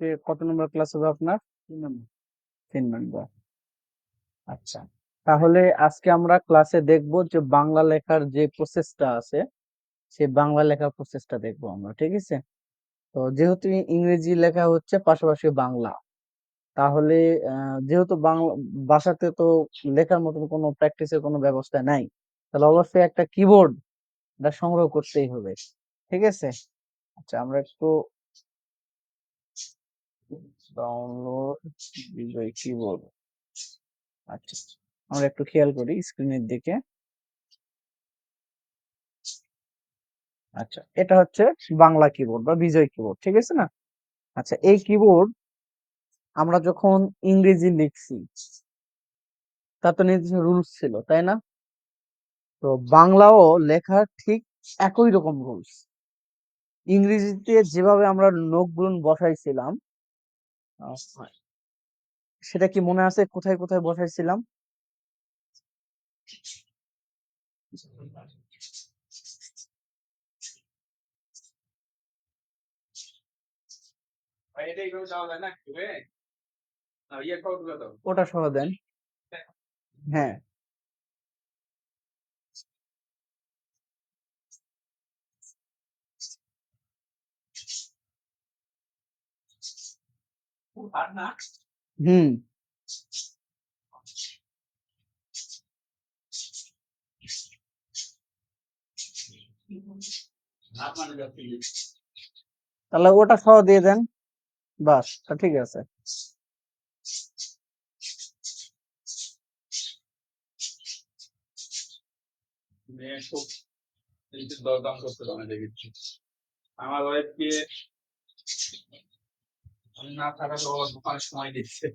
আজকে কত নম্বর ক্লাস হবে আপনার? তিন নম্বর তিন নম্বর আচ্ছা। তাহলে আজকে আমরা ক্লাসে দেখব যে বাংলা লেখার যে প্রসেসটা আছে সেই বাংলা লেখার প্রসেসটা দেখব আমরা, ঠিক আছে? তো যেহেতু ইংরেজি লেখা হচ্ছে পাশাপাশি বাংলা, তাহলে যেহেতু বাংলা, ভাষাতে তো লেখার মতন কোনো প্র্যাকটিসের কোনো ব্যবস্থা নাই, তাহলে অবশ্যই একটা কিবোর্ড সংগ্রহ করতেই হবে, ঠিক আছে? আচ্ছা আমরা একটু ডাউনলোড বিজয় কিবোর্ড আচ্ছা আমরা একটু খেয়াল করি স্ক্রিনের দিকে। আচ্ছা এটা হচ্ছে বাংলা কিবোর্ড বা বিজয় কিবোর্ড ঠিক আছে না? আচ্ছা এই কিবোর্ড আমরা যখন ইংরেজি লিখছি, তার তো নির্দিষ্ট রুলস ছিল, তাই না? তো বাংলাও লেখার ঠিক একই রকম রুলস ইংরেজিতে যেভাবে আমরা নোকগুলো বসাইছিলাম সেটা কি মনে আছে? কোথায় কোথায় বসাইছিলাম? এটা এইভাবে যাওয়া যায় না? ইয়ে দাও। ওটা সহ দেন। হ্যাঁ। হুম যাচ্ছে তাহলে ওটা সহ দিয়ে দেন। বাস তা ঠিক আছে। দরদাম করতে পারে দেখেছি। আমার ওয়াইফকে না থাকার ও দোকানে সময় দিচ্ছে।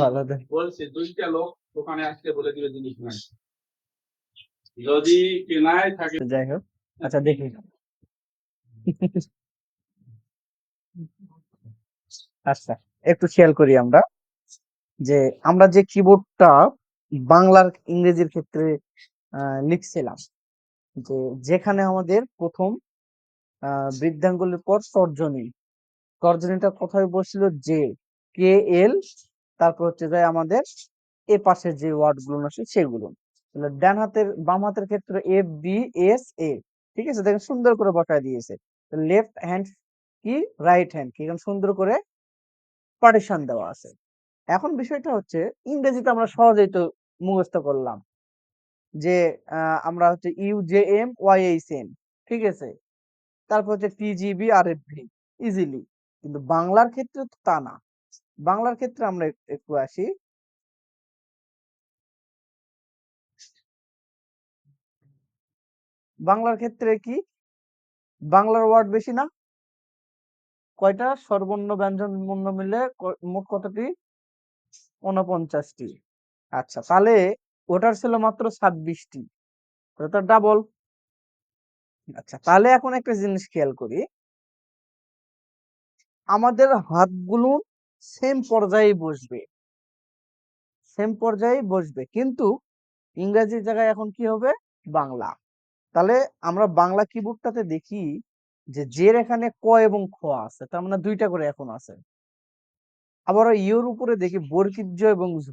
ভালো বলছে দুইটা লোক দোকানে আসতে বলে দিলে জিনিস নাই। যদি থাকে যাই হোক আচ্ছা দেখি। আচ্ছা একটু খেয়াল করি আমরা যে আমরা যে কিবোর্ডটা বাংলার ইংরেজির ক্ষেত্রে আহ, লিখছিলাম যে যেখানে আমাদের প্রথম আহ, বৃদ্ধাঙ্গুলের পর তর্জনী তর্জনীটা কোথায় বসছিল যে কে এল তারপর হচ্ছে যে আমাদের এ পাশের যে ওয়ার্ডগুলো আছে সেগুলো। তাহলে ডান হাতের, বাম হাতের ক্ষেত্রে এফ বি এস এ ঠিক আছে? দেখেন সুন্দর করে বসায় দিয়েছে। লেফট হ্যান্ড কি? রাইট হ্যান্ড কি? সুন্দর করে পার্টিশন দেওয়া আছে। এখন বিষয়টা হচ্ছে ইংরেজিতে আমরা সহজেই তো মুখস্থ করলাম যে আমরা হচ্ছে U J M Y H N ঠিক আছে? তারপর হচ্ছে টিজিবি আর এফ ভি ইজিলি কিন্তু বাংলার ক্ষেত্রে তো তা না। বাংলার ক্ষেত্রে আমরা একটু আসি। বাংলার ক্ষেত্রে কি? বাংলার ওয়ার্ড বেশি না? কয়টা? স্বরবর্ণ ব্যঞ্জন বর্ণ মিলে মোট কতটি? উনপঞ্চাশটি আচ্ছা তাহলে ওটার ছিল মাত্র ছাব্বিশটি। ওটা ডাবল আচ্ছা তাহলে এখন একটা জিনিস খেয়াল করি। আমাদের হাতগুলো সেম পর্যায়ে বসবে। সেম পর্যায়ে বসবে। কিন্তু ইংরেজির জায়গায় এখন কি হবে? বাংলা। তাহলে আমরা বাংলা কিবোর্ডটাতে দেখি যে জের এখানে ক এবং খ আছে, তার মানে দুইটা করে এখন আছে। আবার ইউর উপরে দেখি বর্গীয় এবং ঝ।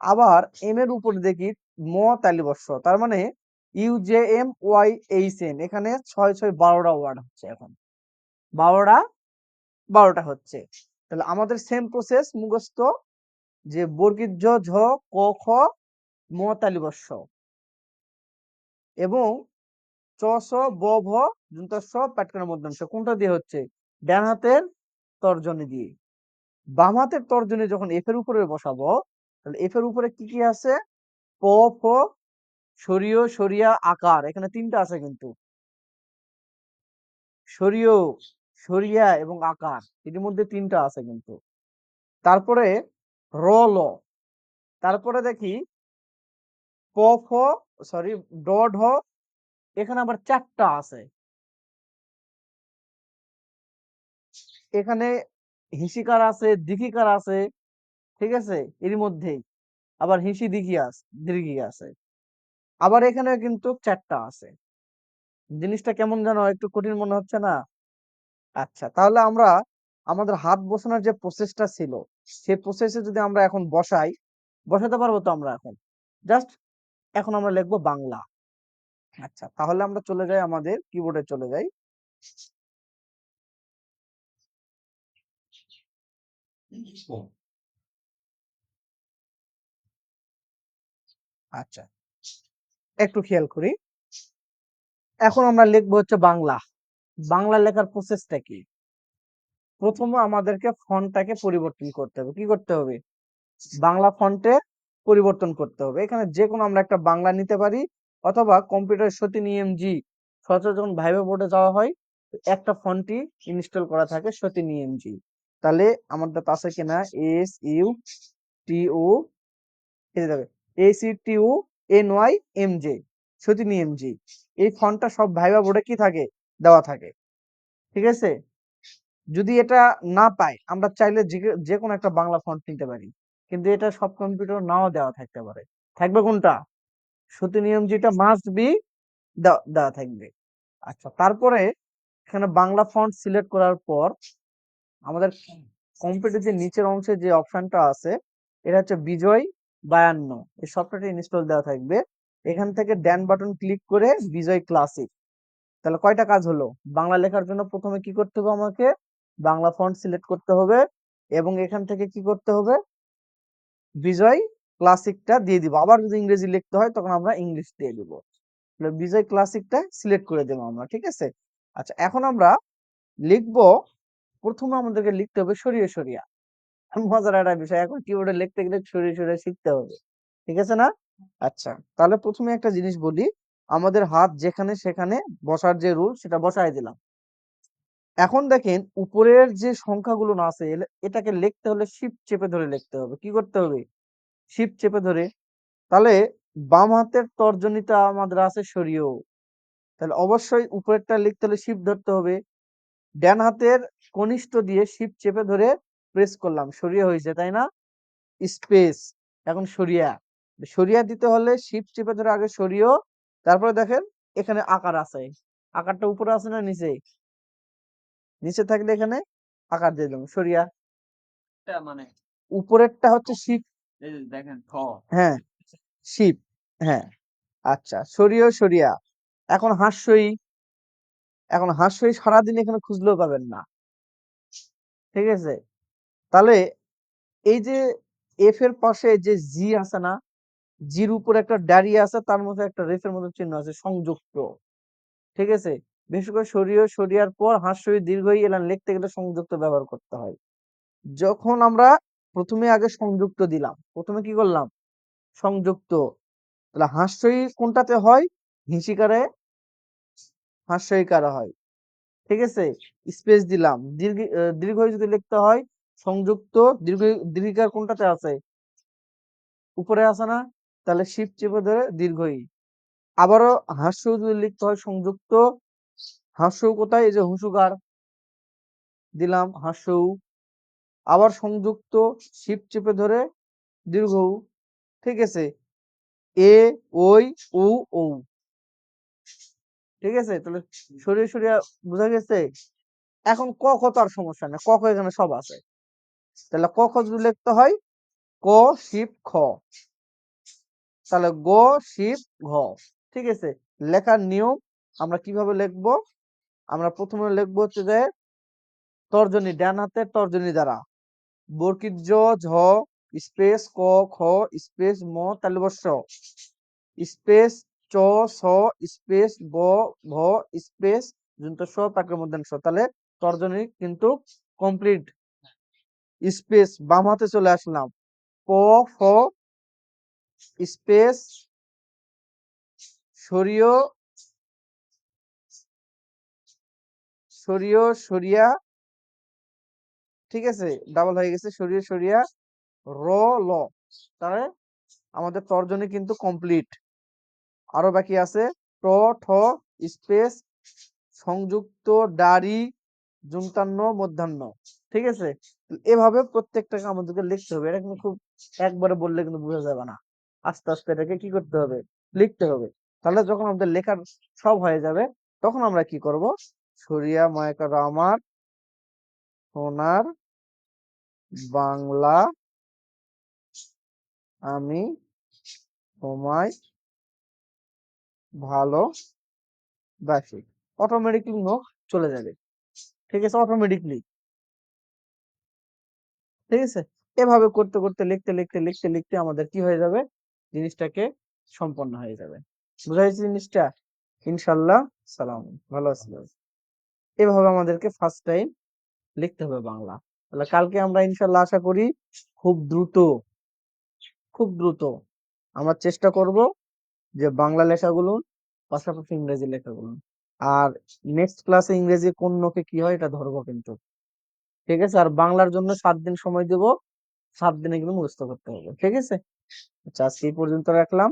আবার এম এর উপরে দেখি ম তালিবর্ষ তার মানে U J M Y H N এখানে ছয় ছয়, বারোটা ওয়ার্ড হচ্ছে এখন। বারোটা বারোটা হচ্ছে। তাহলে আমাদের সেম প্রসেস মুখস্থ যে বর্গীয় ঝ ক, খ, ম তালিবর্ষ এবং চ, স, ব, ভ প্যাটকানের মধ্যাংশ। কোনটা দিয়ে হচ্ছে? ডান হাতের তর্জনী দিয়ে। বাম হাতের তর্জনী যখন এফ এর উপরে বসাবো, তাহলে এফ এর উপরে কি কি আছে? প ফ, সরিয়, সরিয়া, আকার। এখানে তিনটা আছে কিন্তু। সরিয় সরিয়া এবং আকার এটির মধ্যে তিনটা আছে কিন্তু। তারপরে র, ল। তারপরে দেখি প ফ সরি ড, ঢ, এখানে আবার চারটা আছে। এখানে হিসিকার আছে, দিঘিকার আছে, ঠিক আছে? এর মধ্যেই। আবার হিসি দিঘি আছে দীর্ঘি আছে। আবার এখানে কিন্তু চারটা আছে। জিনিসটা কেমন যেন একটু কঠিন মনে হচ্ছে না? আচ্ছা তাহলে আমরা আমাদের হাত বসানোর যে প্রসেসটা ছিল, সেই প্রসেসে যদি আমরা এখন বসাই, বসাতে পারব তো আমরা এখন? জাস্ট এখন আমরা লিখব বাংলা। আচ্ছা তাহলে আমরা চলে যাই আমাদের কিবোর্ডে চলে যাই। আচ্ছা একটু খেয়াল করি। এখন আমরা লিখব হচ্ছে বাংলা। বাংলা লেখার প্রসেসটা কি? প্রথমে আমাদেরকে ফন্টটাকে পরিবর্তন করতে হবে। কি করতে হবে? বাংলা ফন্টে পরিবর্তন করতে হবে। এখানে যে কোনো আমরা একটা বাংলা নিতে পারি অথবা কম্পিউটার সতী নিয়ম জি, সচরাচর যখন ভাইভা বোর্ডে যাওয়া হয়, একটা ফন্টই ইনস্টল করা থাকে সতী নিয়ম জি। তাহলে আমাদের আছে কিনা? এস ইউ টি ও যাবে S U T O N Y M J সতী নিয়ম জি। এই ফন্টটা সব ভাইভা বোর্ডে কি থাকে? দেওয়া থাকে। ঠিক আছে? যদি এটা না পাই, আমরা চাইলে যে- কোনো একটা বাংলা ফন্ট নিতে পারি। কিন্তু এটা সব কম্পিউটার নাও দেওয়া থাকতে পারে। থাকবে কোনটা? সতী নিয়ম যেটা মাস্ট বি দেওয়া থাকবে। আচ্ছা তারপরে এখানে বাংলা ফন্ট সিলেক্ট করার পর আমাদের কম্পিউটার যে নিচের অংশে যে অপশনটা আছে, এটা হচ্ছে বিজয় বায়ান্ন। এই সফটওয়্যারটা ইনস্টল দেওয়া থাকবে। এখান থেকে ড্যান বাটন ক্লিক করে বিজয় ক্লাসিক তাহলে কয়টা কাজ হলো? বাংলা লেখার জন্য প্রথমে কি করতে হবে আমাকে? বাংলা ফন্ট সিলেক্ট করতে হবে এবং এখান থেকে কি করতে হবে? বিজয় ক্লাসিকটা দিয়ে দিব। আবার যদি ইংরেজি লিখতে হয় তখন আমরা ইংলিশ দিয়ে দিব। বিজয় ক্লাসিকটা সিলেক্ট করে দেবো আমরা, ঠিক আছে? আচ্ছা এখন আমরা লিখব, প্রথমে আমাদেরকে লিখতে হবে সরিয়ে সরিয়া। মজার একটা বিষয়, এখন কিবোর্ডে লিখতে গেলে সরিয়ে সরিয়ে শিখতে হবে, ঠিক আছে না? আচ্ছা তাহলে প্রথমে একটা জিনিস বলি। আমাদের হাত যেখানে সেখানে বসার যে রুল, সেটা বসায় দিলাম। এখন দেখেন, উপরের যে সংখ্যাগুলো না আছে এটাকে লিখতে হলে শিফট চেপে ধরে লিখতে হবে। কি করতে হবে? শিফট চেপে ধরে। তাহলে বাম হাতের তর্জনীটা আমাদের আছে সরিয়েও। তাহলে অবশ্যই উপরেরটা লিখতে হলে শিফট ধরতে হবে। ডান হাতের কনিষ্ঠ দিয়ে শিফট চেপে ধরে প্রেস করলাম। সরিয়ে হয়েছে, তাই না? স্পেস এখন সরিয়া। সরিয়া দিতে হলে শিফট চেপে ধরে আগে সরিয়েও তারপরে দেখেন এখানে আকার আছে। আকারটা উপরে আছে না নিচে? নিচে থাকলে এখানে আকার দিয়ে দিলাম। সরিয়া। মানে উপরেরটা হচ্ছে যে দেখেন হ্যাঁ শিপ। হ্যাঁ আচ্ছা সরিয়ে সরিয়া। এখন হাস্যই। এখন হাস্যই সারাদিন এখানে খুঁজলেও পাবেন না। ঠিক আছে? তাহলে এই যে এফ এর পাশে যে জি আছে না জির উপর একটা দাঁড়িয়ে আছে তার মধ্যে একটা রেফের মতো চিহ্ন আছে সংযুক্ত। ঠিক আছে? বিশেষ করে সরিয়ে সরিয়ার পর হাস্যই দীর্ঘই এলান লিখতে গেলে সংযুক্ত ব্যবহার করতে হয়। যখন আমরা প্রথমে আগে সংযুক্ত দিলাম প্রথমে কি করলাম? সংযুক্ত। তাহলে হাস্যই কোনটাতে হয়? হিসিকারে হাস্যইকারে হয়। ঠিক আছে? স্পেস দিলাম। দীর্ঘ আহ, দীর্ঘই যদি লিখতে হয় সংযুক্ত দীর্ঘ দীর্ঘিকার কোনটাতে আছে? উপরে আছে না? তাহলে শিব চেপে ধরে দীর্ঘই। আবারও হাস্য যদি লিখতে হয় সংযুক্ত হাস্য কোথায়? এই যে হুসুকার দিলাম হাস্য আবার সংযুক্ত শিব চেপে ধরে দীর্ঘ ঠিক আছে? এ, ওই, উ ও ঠিক আছে? তাহলে সরিয়ে সরিয়ে বোঝা গেছে? এখন ক, খ তো আর সমস্যা নেই। ক, খ এখানে সব আছে। তাহলে ক, খ যদি লিখতে হয়, ক শিব খ। তাহলে গ শিপ ঘ। ঠিক আছে? লেখার নিয়ম আমরা কীভাবে লিখব? আমরা প্রথমে লিখব হচ্ছে যে, তর্জনী, ডান হাতে তর্জনী দ্বারা। বর্কিত জ, ঝ, স্পেস, ক, খ, স্পেস, ম, তাহলে বর্ষ স্পেস, চ, স, স্পেস ব ভ স্পেস যুন্ত স তাকে মধ্যাংশ তাহলে তর্জনী কিন্তু কমপ্লিট স্পেস, বাম হাতে চলে আসলাম। প ফ স্পেস, সরিয় সরিয়, সরিয়া, ঠিক আছে? ডাবল হয়ে গেছে, সরিয়ে, সরিয়া, র, ল। তাহলে আমাদের তর্জনী কিন্তু কমপ্লিট আরও বাকি আছে, ট, ঠ, স্পেস, সংযুক্ত দাড়ি যুক্তান্ন মধ্যাহ্ন। ঠিক আছে? এভাবে প্রত্যেকটাকে আমাদেরকে লিখতে হবে। এটা কিন্তু খুব একবারে বললে কিন্তু বোঝা যাবে না। আস্তে আস্তে এটাকে কি করতে হবে? লিখতে হবে। তাহলে যখন আমাদের লেখার সব হয়ে যাবে, তখন আমরা কি করব? সরিয়া ময়কার আমার সোনার বাংলা আমি তোমায় ভালো বাসি। অটোমেটিকলি নোট চলে যাবে। ঠিক আছে? অটোমেটিকলি। ঠিক আছে? এভাবে করতে করতে, লিখতে লিখতে লিখতে লিখতে আমাদের কি হয়ে যাবে? জিনিসটাকে সম্পন্ন হয়ে যাবে। বুঝা গেছে জিনিসটা? ইনশাল্লাহ। সালাম। ভালো আছি। এভাবে আমাদেরকে ফার্স্ট টাইম লিখতে হবে বাংলা। তাহলে কালকে আমরা ইনশাল্লাহ আশা করি খুব দ্রুত খুব দ্রুত আমরা চেষ্টা করব যে বাংলা লেখাগুলো পাশাপাশি ইংরেজি লেখাগুলো। আর নেক্সট ক্লাসে ইংরেজি কোন নোকে কি হয় এটা ধরবো কিন্তু। ঠিক আছে? আর বাংলার জন্য সাত দিন সময় দেব। সাত দিনে কিন্তু মুখস্থ করতে হবে। ঠিক আছে? আচ্ছা আজকে এই পর্যন্ত রাখলাম।